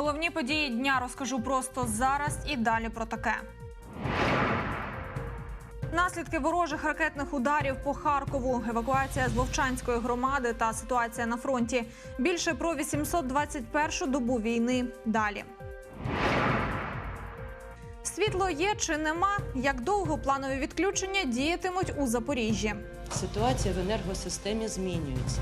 Головні події дня розкажу просто зараз і далі про таке. Наслідки ворожих ракетних ударів по Харкову, евакуація з Вовчанської громади та ситуація на фронті. Більше про 821-шу добу війни. Далі. Світло є чи нема? Як довго планові відключення діятимуть у Запоріжжі? Ситуація в енергосистемі змінюється.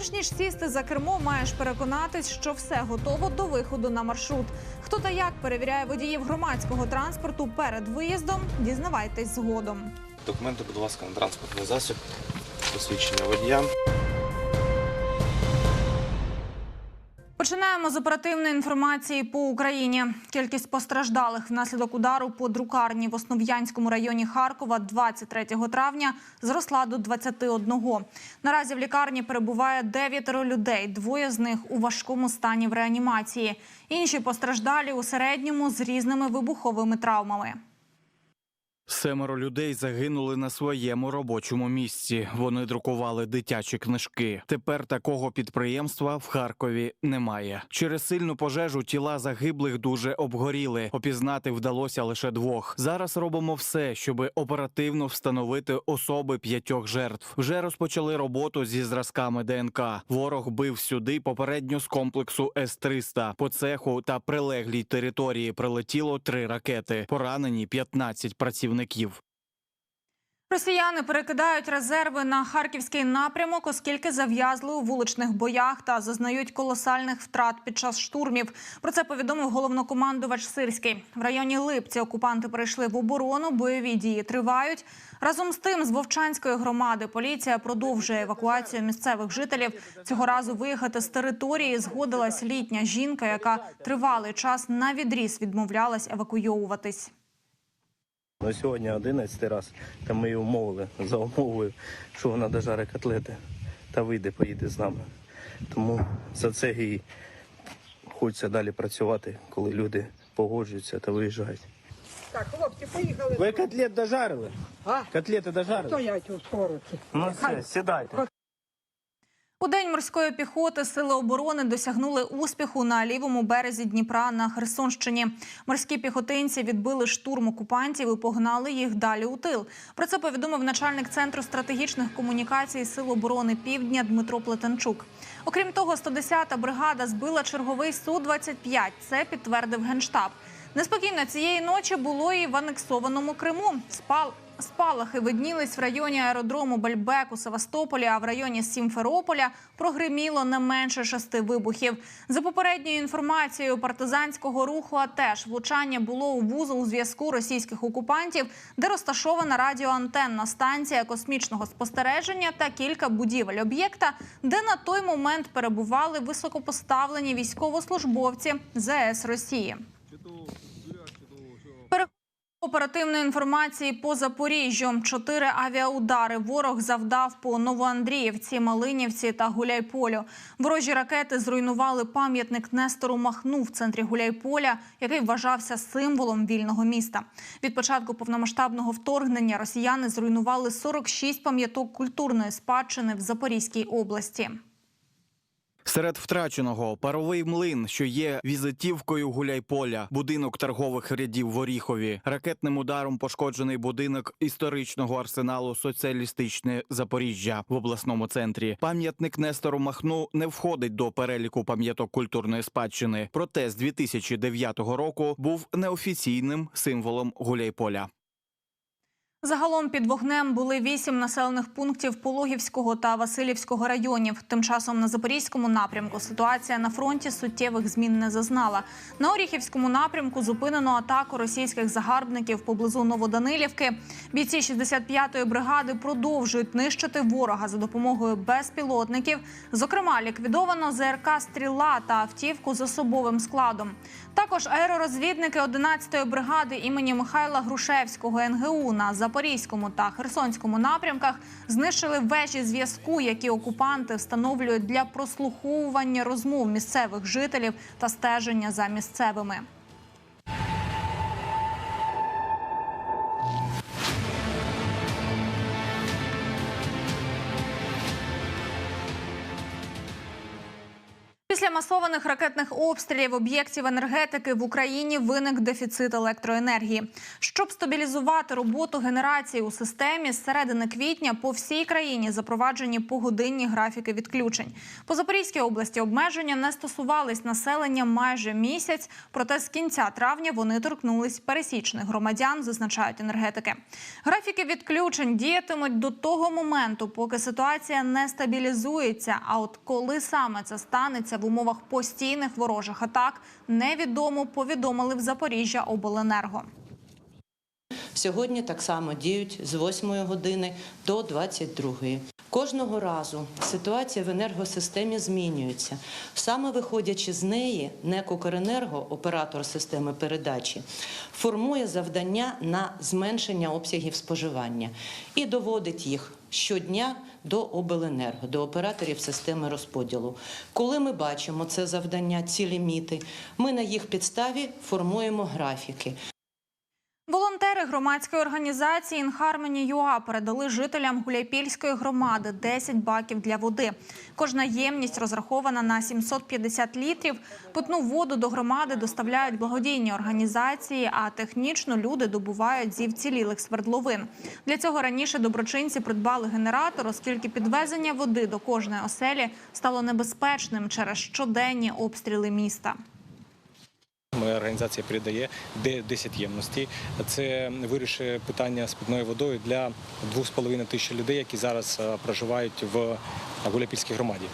Перш ніж сісти за кермо, маєш переконатись, що все готово до виходу на маршрут. Хто та як перевіряє водіїв громадського транспорту перед виїздом, дізнавайтесь згодом. Документи, будь ласка, на транспортний засіб, посвідчення водія. Починаємо з оперативної інформації по Україні. Кількість постраждалих внаслідок удару по друкарні в Основ'янському районі Харкова 23 травня зросла до 21. Наразі в лікарні перебуває дев'ятеро людей. Двоє з них у важкому стані в реанімації. Інші постраждалі у середньому з різними вибуховими травмами. Семеро людей загинули на своєму робочому місці. Вони друкували дитячі книжки. Тепер такого підприємства в Харкові немає. Через сильну пожежу тіла загиблих дуже обгоріли. Опізнати вдалося лише двох. Зараз робимо все, щоб оперативно встановити особи п'ятьох жертв. Вже розпочали роботу зі зразками ДНК. Ворог бив сюди попередньо з комплексу С-300. По цеху та прилеглій території прилетіло три ракети. Поранені 15 працівників. Росіяни перекидають резерви на харківський напрямок, оскільки зав'язли у вуличних боях та зазнають колосальних втрат під час штурмів. Про це повідомив головнокомандувач Сирський. В районі Липці окупанти перейшли в оборону. Бойові дії тривають. Разом з тим, з Вовчанської громади поліція продовжує евакуацію місцевих жителів. Цього разу виїхати з території згодилась літня жінка, яка тривалий час на відріз відмовлялась евакуйовуватись. На сьогодні 11 раз, та ми її умовили за умовою, що вона дожаре котлети та вийде, поїде з нами. Тому за це їй хочеться далі працювати, коли люди погоджуються та виїжджають. Так, хлопці, поїхали. Ви котлет дожарили? А? Котлети дожарили? Стоять у скороті. Ну все, сідайте. У день морської піхоти сили оборони досягнули успіху на лівому березі Дніпра на Херсонщині. Морські піхотинці відбили штурм окупантів і погнали їх далі у тил. Про це повідомив начальник центру стратегічних комунікацій Сил оборони Півдня Дмитро Плетенчук. Окрім того, 110-та бригада збила черговий су 25 Це підтвердив генштаб. Неспокійно цієї ночі було і в анексованому Криму. Спал Спалахи виднілись в районі аеродрому Бельбек у Севастополі, а в районі Сімферополя прогриміло не менше шести вибухів. За попередньою інформацією партизанського руху, а теж влучання було у вузол зв'язку російських окупантів, де розташована радіоантенна станція космічного спостереження та кілька будівель об'єкта, де на той момент перебували високопоставлені військовослужбовці ЗС Росії. Оперативної інформації по Запоріжжю. Чотири авіаудари ворог завдав по Новоандріївці, Малинівці та Гуляйполю. Ворожі ракети зруйнували пам'ятник Нестору Махну в центрі Гуляйполя, який вважався символом вільного міста. Від початку повномасштабного вторгнення росіяни зруйнували 46 пам'яток культурної спадщини в Запорізькій області. Серед втраченого паровий млин, що є візитівкою гуляйполя, будинок торгових рядів в Оріхові, ракетним ударом пошкоджений будинок історичного арсеналу соціалістичне Запоріжжя в обласному центрі. Пам'ятник Нестору Махну не входить до переліку пам'яток культурної спадщини. Проте з 2009 року був неофіційним символом гуляйполя. Загалом під вогнем були вісім населених пунктів Пологівського та Васильівського районів. Тим часом на запорізькому напрямку ситуація на фронті суттєвих змін не зазнала. На Оріхівському напрямку зупинено атаку російських загарбників поблизу Новоданилівки. Бійці 65-ї бригади продовжують нищити ворога за допомогою безпілотників. Зокрема, ліквідовано ЗРК Стріла та автівку з особовим складом. Також аеророзвідники 11-ї бригади імені Михайла Грушевського НГУ на Запорізькому та Херсонському напрямках знищили вежі зв'язку, які окупанти встановлюють для прослуховування розмов місцевих жителів та стеження за місцевими. Після масованих ракетних обстрілів об'єктів енергетики в Україні виник дефіцит електроенергії. Щоб стабілізувати роботу генерації у системі, з середини квітня по всій країні запроваджені погодинні графіки відключень. По Запорізькій області обмеження не стосувались населення майже місяць. Проте з кінця травня вони торкнулись пересічних громадян, зазначають енергетики. Графіки відключень діятимуть до того моменту, поки ситуація не стабілізується. А от коли саме це станеться в умовах постійних ворожих атак, невідомо повідомили в Запоріжжя обленерго. Сьогодні так само діють з 8 години до 22. Кожного разу ситуація в енергосистемі змінюється. Саме виходячи з неї, НЕК «Укренерго», оператор системи передачі, формує завдання на зменшення обсягів споживання і доводить їх щодня до обленерго, до операторів системи розподілу. Коли ми бачимо це завдання, ці ліміти, ми на їх підставі формуємо графіки. Громадської організації «Інхармені ЮА передали жителям Гуляйпільської громади 10 баків для води. Кожна ємність розрахована на 750 літрів. Питну воду до громади доставляють благодійні організації, а технічно люди добувають зі вцілілих свердловин. Для цього раніше доброчинці придбали генератор, оскільки підвезення води до кожної оселі стало небезпечним через щоденні обстріли міста. Організація передає де 10 ємностей. Це вирішує питання з питною водою для 2,5 тисяч людей, які зараз е, проживають в Гуляпільській громаді.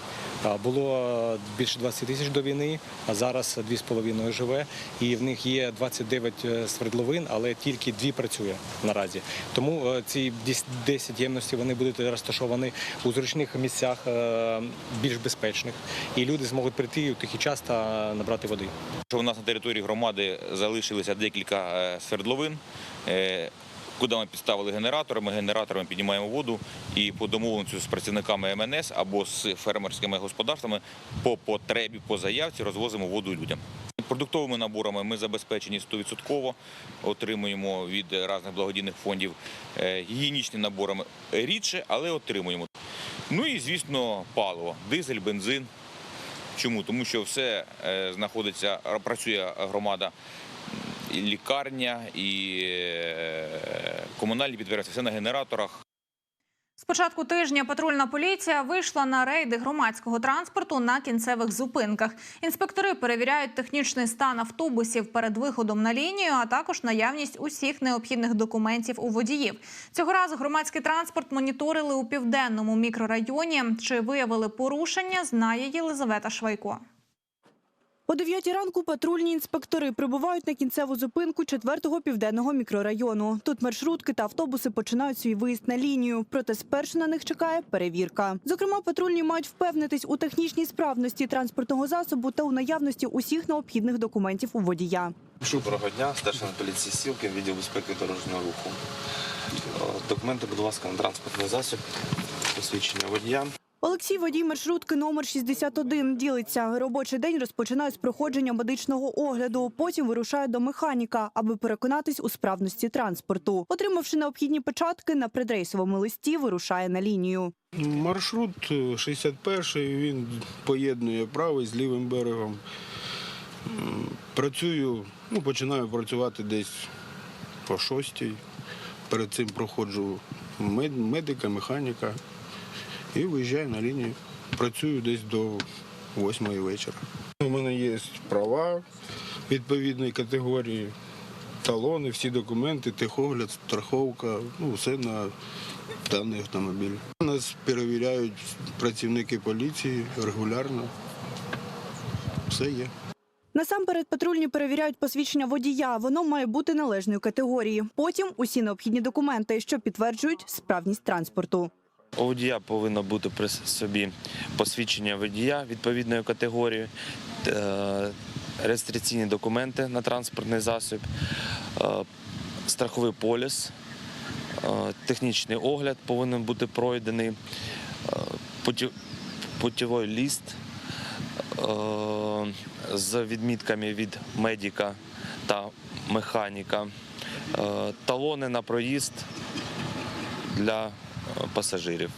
Було більше 20 тисяч до війни, а зараз 2,5 живе. І в них є 29 свердловин, але тільки дві працює наразі. Тому е, ці 10 ємностей вони будуть розташовані у зручних місцях, е, більш безпечних. І люди зможуть прийти у тихий час та набрати води. У нас на території громади залишилося декілька е, свердловин, е, куди ми підставили генератори. Ми генераторами піднімаємо воду і по домовленості з працівниками МНС або з фермерськими господарствами по потребі, по заявці розвозимо воду людям. Продуктовими наборами ми забезпечені 100%, отримуємо від різних благодійних фондів Е, гігієнічними наборами рідше, але отримуємо. Ну і звісно, паливо, дизель, бензин. Чому? Тому що все е, знаходиться, працює громада, і лікарня, і е, комунальні підприємства, все на генераторах. З початку тижня патрульна поліція вийшла на рейди громадського транспорту на кінцевих зупинках. Інспектори перевіряють технічний стан автобусів перед виходом на лінію, а також наявність усіх необхідних документів у водіїв. Цього разу громадський транспорт моніторили у південному мікрорайоні. Чи виявили порушення, знає Єлизавета Швайко. О 9 ранку патрульні інспектори прибувають на кінцеву зупинку 4-го південного мікрорайону. Тут маршрутки та автобуси починають свій виїзд на лінію. Проте спершу на них чекає перевірка. Зокрема, патрульні мають впевнитись у технічній справності транспортного засобу та у наявності усіх необхідних документів у водія. Доброго дня, старший поліції Сілки, відділ безпеки дорожнього руху. Е, Документи, будь ласка, на транспортний засіб, посвідчення водія. Олексій водій маршрутки номер 61 ділиться. Робочий день розпочинає з проходження медичного огляду. Потім вирушає до механіка, аби переконатись у справності транспорту. Отримавши необхідні печатки, на предрейсовому листі вирушає на лінію. Маршрут е, 61 він поєднує правий з лівим берегом. Працюю, ну, починаю працювати десь по шостій. Перед цим проходжу мед- медика, механіка і виїжджаю на лінію. Працюю десь до восьмої вечора. У мене є права відповідної категорії, талони, всі документи, техогляд, страховка, ну все на даний автомобіль. Нас перевіряють працівники поліції регулярно. Все є. Насамперед патрульні перевіряють посвідчення водія. Воно має бути належної категорії. Потім усі необхідні документи, що підтверджують справність транспорту. У водія повинно бути при собі посвідчення водія відповідної категорії, е, реєстраційні документи на транспортний засіб, е, страховий поліс, е, технічний огляд повинен бути пройдений, путівий ліст з відмітками від медика та механіка, талони на проїзд для пасажирів.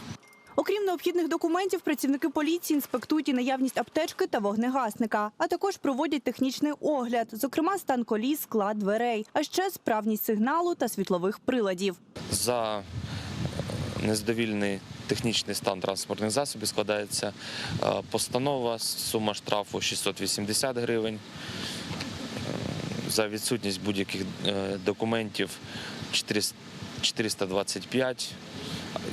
Окрім необхідних документів, працівники поліції інспектують і наявність аптечки та вогнегасника, а також проводять технічний огляд, зокрема стан коліс, склад дверей, а ще справність сигналу та світлових приладів. За е, незадовільний технічний стан транспортних засобів складається е, постанова, сума штрафу 680 гривень. Е, За відсутність будь-яких документів 400 425,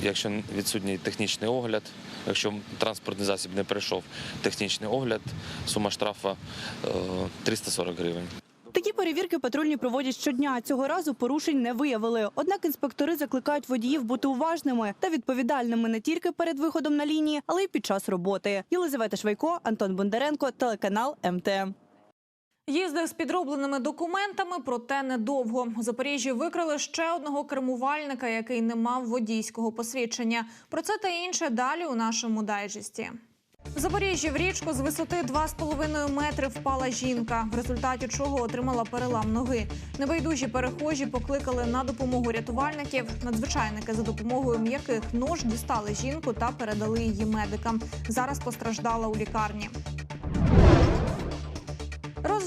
якщо відсутній технічний огляд, якщо транспортний засіб не пройшов технічний огляд, сума штрафу е, 340 гривень. Такі перевірки патрульні проводять щодня. Цього разу порушень не виявили. Однак інспектори закликають водіїв бути уважними та відповідальними не тільки перед виходом на лінії, але й під час роботи. Єлизавета Швайко, Антон Бондаренко, телеканал МТМ. Їздив з підробленими документами, проте недовго. У Запоріжжі викрили ще одного кермувальника, який не мав водійського посвідчення. Про це та інше далі у нашому дайджесті. В Запоріжжі в річку з висоти 2,5 метри впала жінка, в результаті чого отримала перелам ноги. Небайдужі перехожі покликали на допомогу рятувальників. Надзвичайники за допомогою м'яких нож дістали жінку та передали її медикам. Зараз постраждала у лікарні.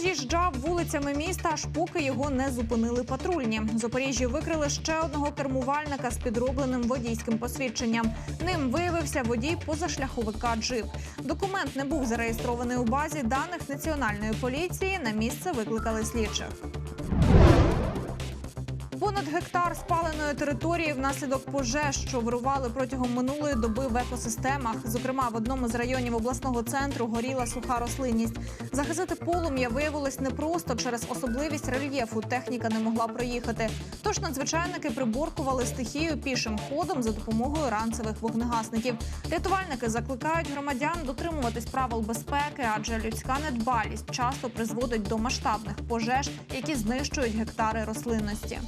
Роз'їжджав вулицями міста, аж поки його не зупинили патрульні. Запоріжжі викрили ще одного кермувальника з підробленим водійським посвідченням. Ним виявився водій позашляховика Джип. Документ не був зареєстрований у базі даних національної поліції. На місце викликали слідчих. Понад гектар спаленої території внаслідок пожеж, що вирували протягом минулої доби в екосистемах. Зокрема, в одному з районів обласного центру горіла суха рослинність. Загасити полум'я виявилось непросто через особливість рельєфу. Техніка не могла проїхати. Тож надзвичайники приборкували стихію пішим ходом за допомогою ранцевих вогнегасників. Рятувальники закликають громадян дотримуватись правил безпеки, адже людська недбалість часто призводить до масштабних пожеж, які знищують гектари рослинності.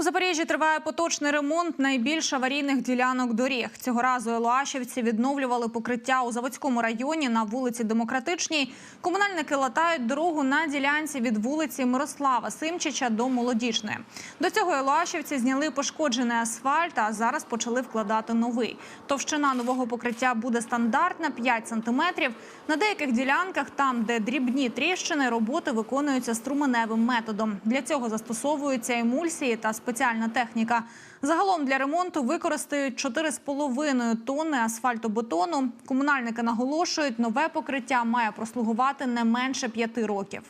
У Запоріжжі триває поточний ремонт найбільш аварійних ділянок доріг. Цього разу елоашівці відновлювали покриття у Заводському районі на вулиці Демократичній. Комунальники латають дорогу на ділянці від вулиці Мирослава Симчича до Молодічної. До цього елоашівці зняли пошкоджений асфальт, а зараз почали вкладати новий. Товщина нового покриття буде стандартна 5 сантиметрів. На деяких ділянках, там де дрібні тріщини, роботи виконуються струменевим методом. Для цього застосовуються емульсії та спеціальна техніка. Загалом для ремонту використають 4,5 тонни асфальтобетону. Комунальники наголошують, нове покриття має прослугувати не менше 5 років.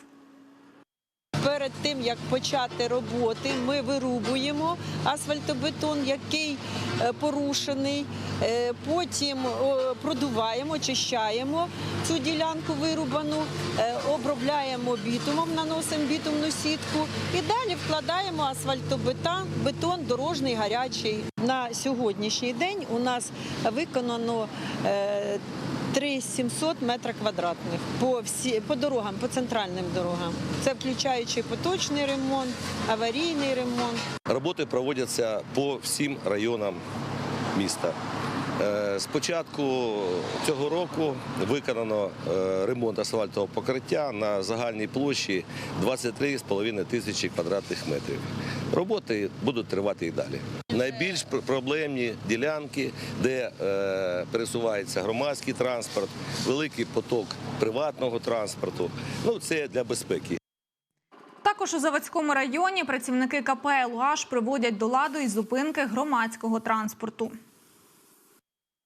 Перед тим як почати роботи, ми вирубуємо асфальтобетон, який е, порушений. Е, Потім продуваємо, очищаємо цю ділянку вирубану, е, обробляємо бітумом, наносимо бітумну сітку і далі вкладаємо асфальтобетон, бетон дорожній гарячий. На сьогоднішній день у нас виконано 3700 метрів квадратних по всі по дорогам, по центральним дорогам. Це включаючи поточний ремонт, аварійний ремонт. Роботи проводяться по всім районам міста. Е, З початку цього року виконано е, ремонт асфальтового покриття на загальній площі 23,5 тисячі квадратних метрів. Роботи будуть тривати і далі. Найбільш проблемні ділянки, де е, пересувається громадський транспорт, великий поток приватного транспорту. Ну це для безпеки. Також у Заводському районі працівники КП «Лугаш» приводять до ладу і зупинки громадського транспорту.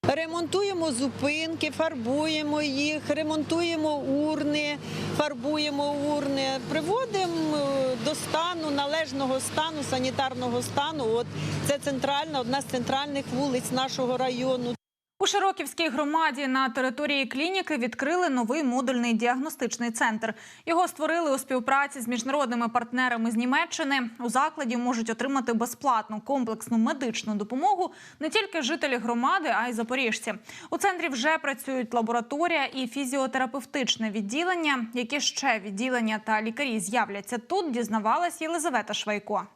Ремонтуємо зупинки, фарбуємо їх, ремонтуємо урни, фарбуємо урни, приводимо е, до стану належного стану, санітарного стану. От це центральна, одна з центральних вулиць нашого району. У Широківській громаді на території клініки відкрили новий модульний діагностичний центр. Його створили у співпраці з міжнародними партнерами з Німеччини. У закладі можуть отримати безплатну комплексну медичну допомогу не тільки жителі громади, а й запоріжці. У центрі вже працюють лабораторія і фізіотерапевтичне відділення. Які ще відділення та лікарі з'являться тут, дізнавалась Єлизавета Швайко.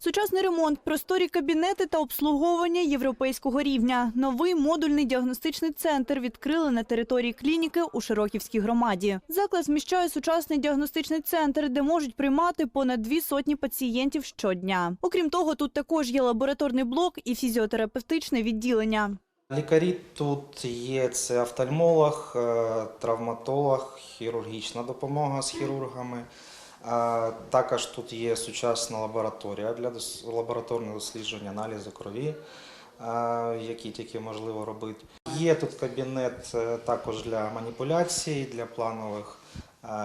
Сучасний ремонт, просторі кабінети та обслуговування європейського рівня. Новий модульний діагностичний центр відкрили на території клініки у Широківській громаді. Заклад зміщає сучасний діагностичний центр, де можуть приймати понад дві сотні пацієнтів щодня. Окрім того, тут також є лабораторний блок і фізіотерапевтичне відділення. Лікарі тут є це офтальмолог, е, травматолог, хірургічна допомога з хірургами. Також тут є сучасна лабораторія для лабораторного дослідження аналізу крові, які тільки можливо робити. Є тут кабінет е, також для маніпуляцій, для планових.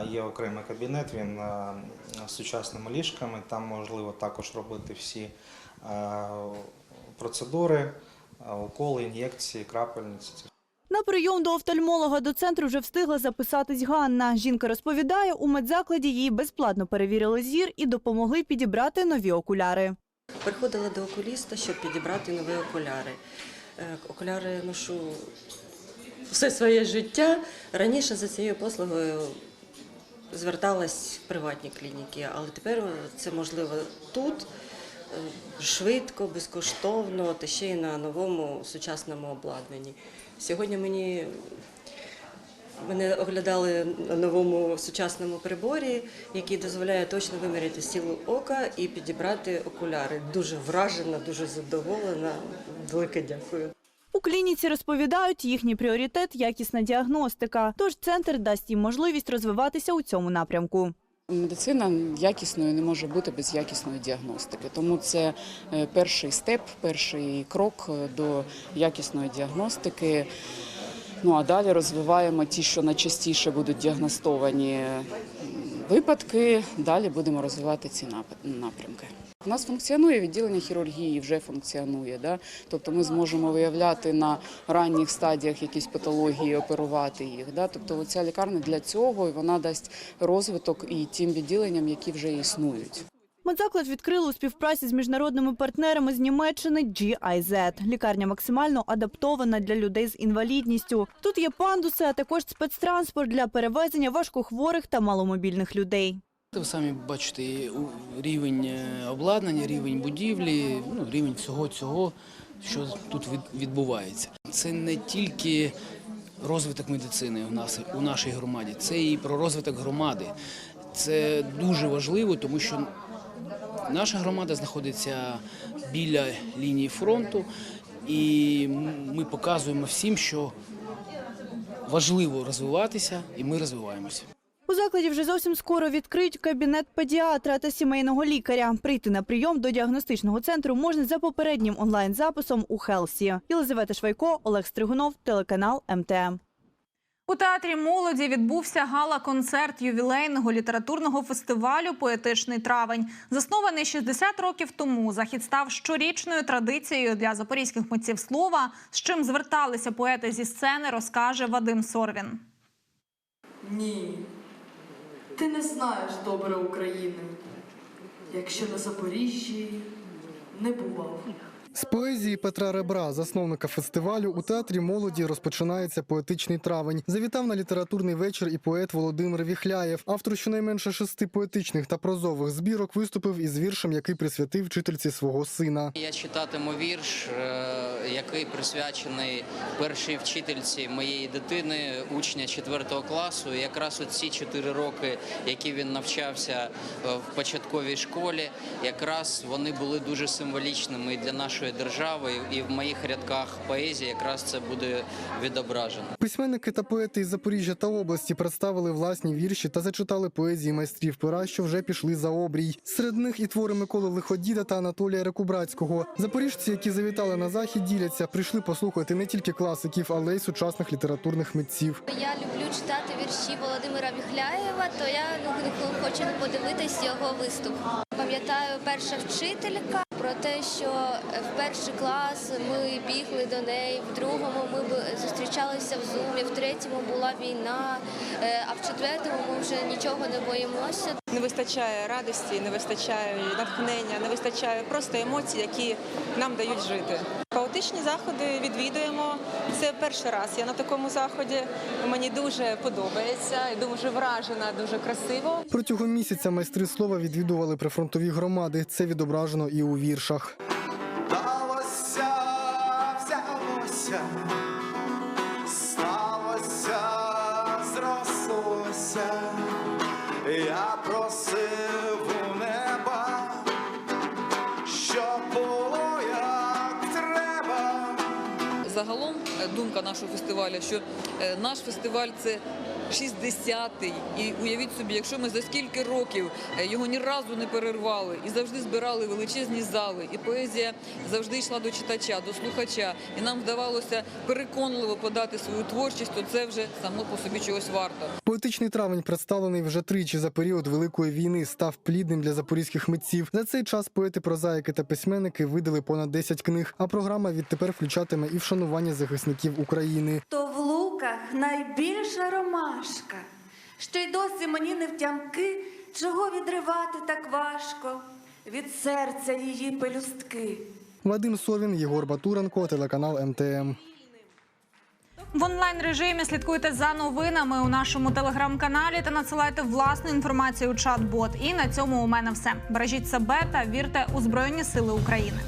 Є окремий кабінет, він е, з сучасними ліжками. Там можливо також робити всі е, процедури, уколи, ін'єкції, крапельниці. На прийом до офтальмолога до центру вже встигла записатись Ганна. Жінка розповідає, у медзакладі їй безплатно перевірили зір і допомогли підібрати нові окуляри. Приходила до окуліста, щоб підібрати нові окуляри. Е, Окуляри ношу все своє життя. Раніше за цією послугою зверталась в приватні клініки, але тепер це можливо тут е, швидко, безкоштовно та ще й на новому сучасному обладнанні. Сьогодні мені Мене оглядали на новому сучасному приборі, який дозволяє точно виміряти силу ока і підібрати окуляри. Дуже вражена, дуже задоволена. Велике дякую. У клініці розповідають, їхній пріоритет якісна діагностика. Тож центр дасть їм можливість розвиватися у цьому напрямку. Медицина якісною не може бути без якісної діагностики. Тому це е, перший степ, перший крок е, до якісної діагностики. Ну а далі розвиваємо ті, що найчастіше будуть діагностовані випадки. Далі будемо розвивати ці напрямки. У нас функціонує відділення хірургії, вже функціонує. Да? Тобто ми зможемо виявляти на ранніх стадіях якісь патології, оперувати їх. Да? Тобто ця лікарня для цього і вона дасть розвиток і тим відділенням, які вже існують. Медзаклад відкрили у співпраці з міжнародними партнерами з Німеччини GIZ. Лікарня максимально адаптована для людей з інвалідністю. Тут є пандуси, а також спецтранспорт для перевезення важкохворих та маломобільних людей. Ви самі бачите рівень е, обладнання, рівень будівлі, ну, рівень всього цього, що тут відбувається. Це не тільки розвиток медицини у нас у нашій громаді, це і про розвиток громади. Це дуже важливо, тому що наша громада знаходиться біля лінії фронту, і ми показуємо всім, що важливо розвиватися, і ми розвиваємося. У закладі вже зовсім скоро відкриють кабінет педіатра та сімейного лікаря. Прийти на прийом до діагностичного центру можна за попереднім онлайн-записом у Хелсі. Єлизавета Швайко, Олег Стригунов, телеканал МТМ. У театрі молоді відбувся гала-концерт ювілейного літературного фестивалю Поетичний травень. Заснований 60 років тому. Захід став щорічною традицією для запорізьких митців слова. З чим зверталися поети зі сцени, розкаже Вадим Сорвін. Ні, ти не знаєш добре України, якщо на Запоріжжі не бував. З поезії Петра Ребра, засновника фестивалю, у театрі молоді розпочинається поетичний травень. Завітав на літературний вечір і поет Володимир Віхляєв. Автор щонайменше шести поетичних та прозових збірок виступив із віршем, який присвятив вчительці свого сина. Я читатиму вірш, е, який присвячений першій вчительці моєї дитини, учня 4 класу. Якраз от ці 4 роки, які він навчався е, в початковій школі, якраз вони були дуже символічними для нашої держави. І в моїх рядках поезії якраз це буде відображено. Письменники та поети із Запоріжжя та області представили власні вірші та зачитали поезії майстрів пера, що вже пішли за обрій. Серед них і твори Миколи Лиходіда та Анатолія Рекубрацького. Запоріжці, які завітали на захід, діляться, прийшли послухати не тільки класиків, але й сучасних літературних митців. Я люблю читати вірші Володимира Віхляєва, то я ну, хочу подивитись його виступ. Пам'ятаю, перша вчителька про те, що в перший клас ми бігли до неї, в другому ми зустрічалися в зумі, в третьому була війна, е, а в четвертому ми вже нічого не боїмося. Не вистачає радості, не вистачає натхнення, не вистачає просто емоцій, які нам дають жити. Хаотичні заходи відвідуємо, Це перший раз я на такому заході. Мені дуже подобається дуже вражена, дуже красиво. Протягом місяця майстри слова відвідували прифронтові громади. Це відображено і у віршах. Нашого фестивалю, що е, наш фестиваль це 60-й. І уявіть собі, якщо ми за скільки років е, його ні разу не перервали і завжди збирали величезні зали, і поезія завжди йшла до читача, до слухача, і нам вдавалося переконливо подати свою творчість, то це вже само по собі чогось варто. Поетичний травень, представлений вже тричі за період Великої війни, став плідним для запорізьких митців. За цей час поети, прозаїки та письменники видали понад 10 книг. А програма відтепер включатиме і вшанування захисників України. Луках найбільша ромашка, що й досі мені не втямки, чого відривати так важко від серця її пелюстки. Вадим Совін, Єгор Батуренко, телеканал МТМ. В онлайн режимі слідкуйте за новинами у нашому телеграм-каналі та надсилайте власну інформацію у чат-бот. І на цьому у мене все. Бережіть себе та вірте у Збройні Сили України.